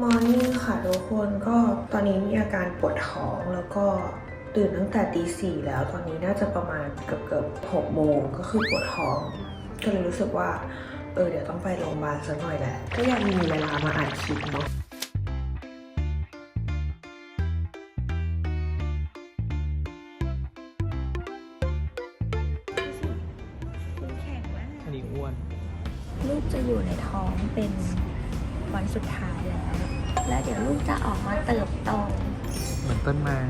มอร์นิ่งค่ะทุกคนก็ตอนนี้มีอาการปวดท้องแล้วก็ตื่นตั้งแต่ตีสี่แล้วตอนนี้น่าจะประมาณเกือบเกือบหกโมงก็คือปวดท้อง ก็เลยรู้สึกว่า เออเดี๋ยวต้องไปโรงพยาบาลสักหน่อยแหละ ก็ยังมีเวลามาอ่านคลิปเนาะอันนี้อ้วนลูกจะอยู่ในท้องเป็นวันสุดท้ายแล้ว แล้วเดี๋ยวลูกจะออกมาเติบโต เหมือนต้นไม้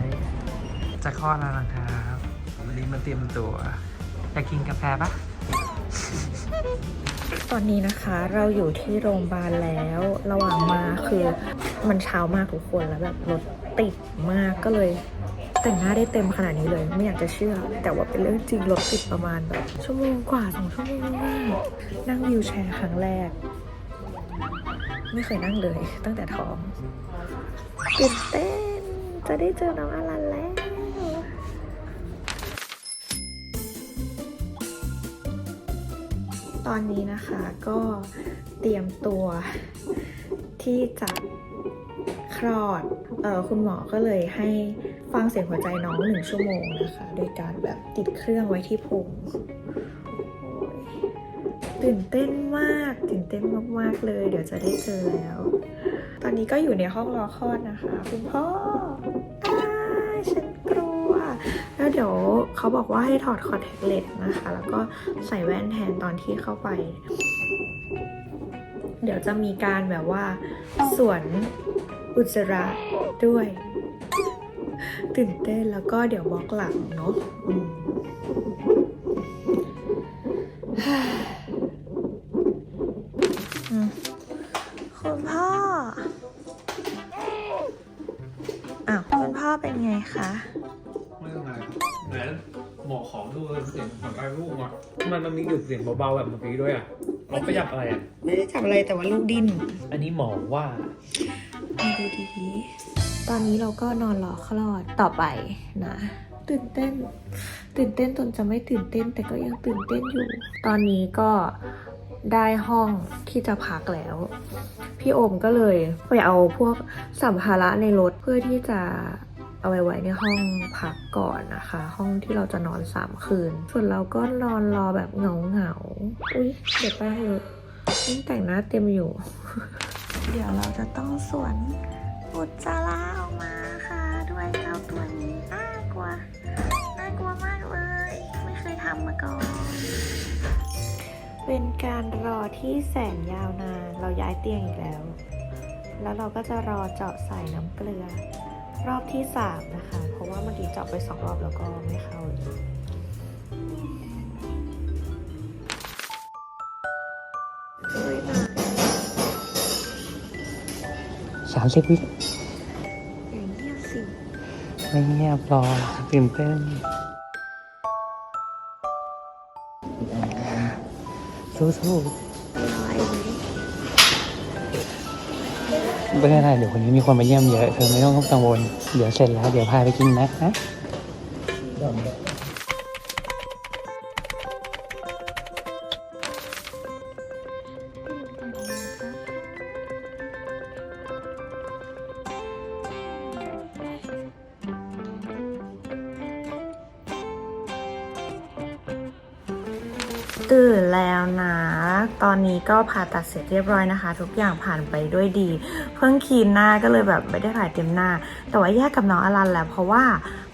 จะคลอดแล้วนะครับวันนี้มาเตรียมตัวอยากกินกาแฟปะตอนนี้นะคะเราอยู่ที่โรงพยาบาลแล้ว ระหว่างมาคือมันเช้ามากทุกคนแล้วแบบรถติดมากก็เลยแต่งหน้าได้เต็มขนาดนี้เลย ไม่อยากจะเชื่อ แต่ว่าเป็นเรื่องจริงรถติดประมาณแบบชั่วโมงกว่าสองชั่วโมงมากนั่งวิวแชร์ครั้งแรก ไม่เคยนั่งเลยตั้งแต่ท้องตื่นเต้น จะได้เจอน้องอลันแล้วตอนนี้นะคะก็เตรียมตัวที่จะคลอด เออคุณหมอก็เลยให้ฟังเสียงหัวใจน้องหนึ่งชั่วโมงนะคะ โดยการแบบติดเครื่องไว้ที่พุง ตื่นเต้นมากตื่นเต้นมากๆเลย เดี๋ยวจะได้เจอแล้ว ตอนนี้ก็อยู่ในห้องรอคลอดนะคะ คุณพ่ออ้ายฉันกลัว แล้วเดี๋ยวเขาบอกว่าให้ถอดคอนแทคเลนส์นะคะ แล้วก็ใส่แว่นแทนตอนที่เข้าไป เดี๋ยวจะมีการแบบว่าสวนอุจจาระด้วย ตื่นเต้นแล้วก็เดี๋ยวบล็อกหลังเนาะ คะไม่ต้องไรไหนหมอของดูเสียงของไอ้ลูกอะมันมันมีหยุดเสียงเบาๆแบบเมื่อกี้ด้วยอะมันขยับอะไรอะไม่ได้จับอะไรแต่ว่าลูกดิ้นอันนี้หมอว่ามาดูดีๆตอนนี้เราก็นอนรอคลอดต่อไปนะตื่นเต้น ตื่นเต้นจนจะไม่ตื่นเต้น แต่ก็ยังตื่นเต้นอยู่ ตอนนี้ก็ได้ห้องที่จะพักแล้ว พี่โอมก็เลยไปเอาพวกสัมภาระในรถเพื่อที่จะ เอาไว้ไว้ในห้องพักก่อนนะคะ ห้องที่เราจะนอนสามคืน ส่วนเราก็นอนรอแบบเหงาเหงาอุ๊ยเดี๋ยวแป้งเลยยิ่งแต่งหน้าเต็มอยู่ เดี๋ยวเราจะต้องสวนอุจจาระออกมาค่ะ ด้วยเจ้าตัวนี้น่ากลัวน่ากลัวมากเลย ไม่เคยทำมาก่อน เป็นการรอที่แสนยาวนาน เราย้ายเตียงอีกแล้ว แล้วเราก็จะรอเจาะใส่น้ำเกลือ รอบที่สามนะคะ เพราะว่าเมื่อกี้เจาะไปสองรอบแล้วก็ไม่เข้าเลยเฮ้ยนะสามสิบวิอย่างเงียบสิ ไม่เงียบรอตื่นเต้นสู้ล ไม่เป็นไรเดี๋ยววันนี้มีคนมาเยี่ยมเยอะเธอไม่ต้องกังวลเดี๋ยวเสร็จแล้ว เดี๋ยวพาไปกินนะฮะตื่นแล้วนะ ตอนนี้ก็ผ่าตัดเสร็จเรียบร้อยนะคะ ทุกอย่างผ่านไปด้วยดี พิ่งคีนหน้าก็เลยแบบไม่ได้ถ่ายเต็มหน้า แต่ว่าแยกกับน้องอลันแล้วเพราะว่า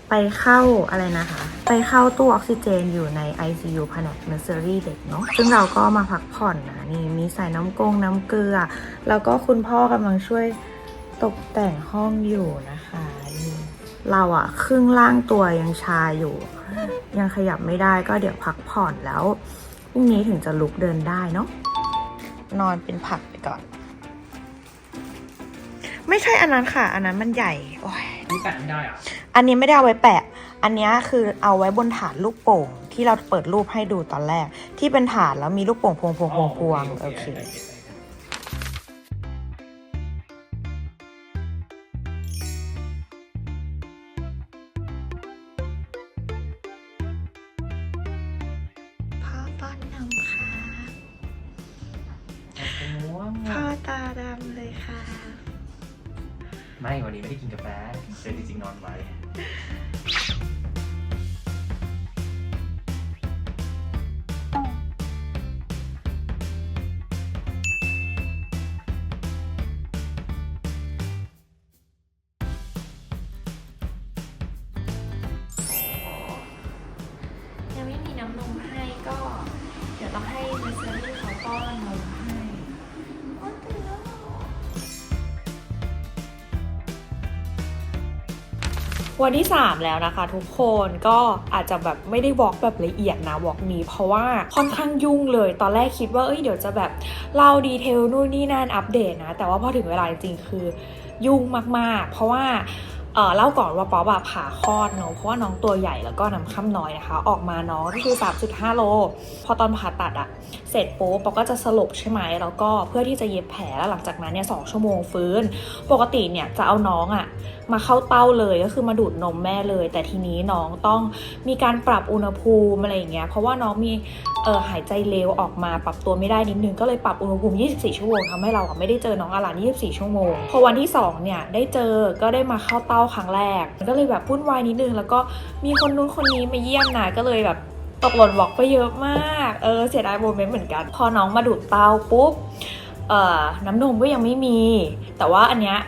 ไปเข้าอะไรนะคะ ไปเข้าตู้ออกซิเจนอยู่ใน ICU แผนก nursery เด็กเนาะซึ่งเราก็มาพักผ่อนนะนี่มีใส่น้ำกงน้ำเกลือ แล้วก็คุณพ่อกำลังช่วยตกแต่งห้องอยู่นะคะเราอะครึ่งล่างตัวยังชาอยู่ ยังขยับไม่ได้ก็เดี๋ยวพักผ่อนแล้วพรุ่งนี้ถึงจะลุกเดินได้เนาะนอนเป็นผักไปก่อน ไม่ใช่อันนั้นค่ะ อันนั้นมันใหญ่โอ้ยนี่แปะไม่ได้อะอันนี้ไม่ได้เอาไว้แปะ อันนี้คือเอาไว้บนฐานลูกโป่ง ที่เราเปิดรูปให้ดูตอนแรก ที่เป็นฐานแล้วมีลูกโป่งพวงพวงพวงพวงโอเคพ่อป้อนนมค่ะพ่อตาดำเลยค่ะ ไม่วันนี้ไม่ได้กินกาแฟแต่จริงๆนอนไว้ ยังไม่มีน้ำนมให้ก็ เดี๋ยวต้องให้มิสเซอรี่เขาป้อนนมให้ วันที่ 3 แล้วนะคะ ทุกคนก็อาจจะแบบไม่ได้วอล์กแบบละเอียดนะวอล์กนี้ เพราะว่าค่อนข้างยุ่งเลย ตอนแรกคิดว่าเอ้ยเดี๋ยวจะแบบเล่าดีเทลนู่นนี่นั่นอัปเดตนะ แต่ว่าพอถึงเวลาจริงๆคือยุ่งมากๆ เพราะว่าเล่าก่อนว่าป๊อปอะผ่าคลอดเนอะเพราะว่าน้องตัวใหญ่แล้วก็น้ำค่ำน้อยนะคะ ออกมาน้องก็คือ 3.5 โล พอตอนผ่าตัดอะเสร็จปุ๊บป๊อปก็จะสลบใช่ไหมแล้วก็เพื่อที่จะเย็บแผลแล้วหลังจากนั้นเนี่ยสองชั่วโมงฟื้น ปกติเนี่ยจะเอาน้องอะ มาเข้าเต้าเลยก็คือมาดูดนมแม่เลย แต่ทีนี้น้องต้องมีการปรับอุณหภูมิอะไรอย่างเงี้ยเพราะว่าน้องมีเออหายใจเร็วออกมาปรับตัวไม่ได้นิดนึงก็เลยปรับอุณหภูมิ 24 ชั่วโมงทำให้เราไม่ได้เจอน้องอาลาน24 ชั่วโมงพอวันที่ 2 เนี่ยได้เจอก็ได้มาเข้าเต้าครั้งแรก ก็เลยแบบวุ่นวายนิดนึง แล้วก็มีคนนู้นคนนี้มาเยี่ยมนะก็เลยแบบตกหล่นบอกไปเยอะมาก เออเสียดายโมเมนต์เหมือนกัน พอน้องมาดูดเต้าปุ๊บ น้ำนมก็ยังไม่มี แต่ว่าอันเนี้ย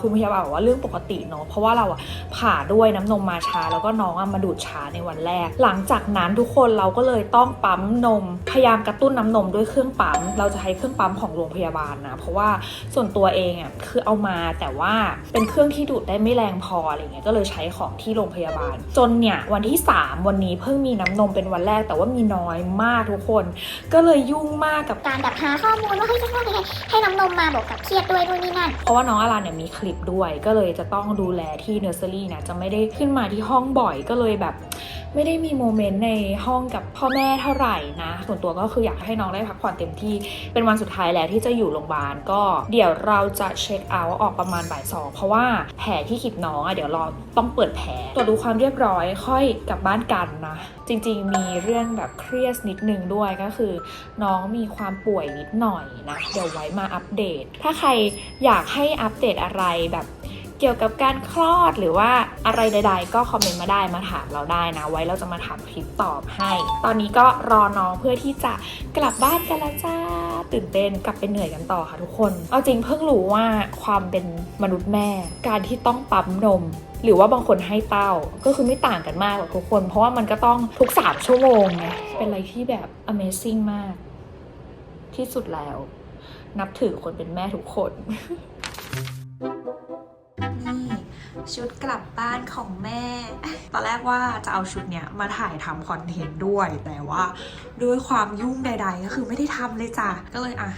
คุณพยาบาลบอกว่าเรื่องปกติเนาะเพราะว่าเราอะผ่าด้วยน้ำนมมาช้า แล้วก็น้องอะมาดูดช้าในวันแรก หลังจากนั้นทุกคนเราก็เลยต้องปั๊มนม พยายามกระตุ้นน้ำนมด้วยเครื่องปั๊ม เราจะใช้เครื่องปั๊มของโรงพยาบาลนะ เพราะว่าส่วนตัวเองอะคือเอามาแต่ว่าเป็นเครื่องที่ดูดได้ไม่แรงพออะไรเงี้ยก็เลยใช้ของที่โรงพยาบาล จนเนี่ยวันที่ 3 วันนี้เพิ่งมีน้ำนมเป็นวันแรก แต่ว่ามีน้อยมากทุกคน ก็เลยยุ่งมากกับการแบบหาข้อมูลว่าเฮ้ยจะทำยังไงให้น้ำนมมาบวกกับเครียดด้วยนู่นนี่นั่น เพราะว่าน้องอารันเนี่ยมีคลิปด้วย ก็เลยจะต้องดูแลที่เนอร์เซอรี่นะจะไม่ได้ขึ้นมาที่ห้องบ่อยก็เลยแบบ ไม่ได้มีโมเมนต์ในห้องกับพ่อแม่เท่าไหร่นะ ส่วนตัวก็คืออยากให้น้องได้พักผ่อนเต็มที่ เป็นวันสุดท้ายแล้วที่จะอยู่โรงพยาบาลก็เดี๋ยวเราจะเช็คเอาท์ออกประมาณบ่ายสองเพราะว่าแผลที่ขีดน้องอะเดี๋ยวรอต้องเปิดแผลตรวจดูความเรียบร้อยค่อยกลับบ้านกันนะ จริงๆ มีเรื่องแบบเครียดนิดนึงด้วยก็คือ น้องมีความป่วยนิดหน่อยนะ เดี๋ยวไว้มาอัปเดต ถ้าใครอยากให้อัปเดตอะไรแบบ เกี่ยวกับการคลอดหรือว่าอะไรใด ๆ ก็คอมเมนต์มาได้มาถามเราได้นะ ไว้เราจะมาถามคลิปตอบให้ ตอนนี้ก็รอน้องเพื่อที่จะกลับบ้านกันแล้วจ้าตื่นเต้นกลับไปเหนื่อยกันต่อค่ะทุกคน เอาจริงเพิ่งรู้ว่าความเป็นมนุษย์แม่ การที่ต้องปั๊มนมหรือว่าบางคนให้เต้าก็คือไม่ต่างกันมากหรอกทุกคน เพราะว่ามันก็ต้องทุก 3 ชั่วโมงไงเป็นอะไรที่แบบ Amazing มาก ที่สุดแล้ว นับถือคนเป็นแม่ทุกคน ชุดกลับบ้านของแม่ ตอนแรกว่าจะเอาชุดเนี้ยมาถ่ายทำคอนเทนต์ด้วย แต่ว่าด้วยความยุ่งใด ๆ ก็คือไม่ได้ทำเลยจ้ะ ก็เลยอะ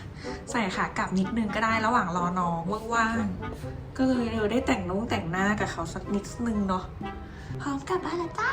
ใส่ขากลับนิดนึงก็ได้ระหว่างรอน้องว่างๆ ก็เลยเออได้แต่งนุ่งแต่งหน้ากับเขาสักนิดนึงเนาะ พร้อมกลับบ้านแล้วจ้า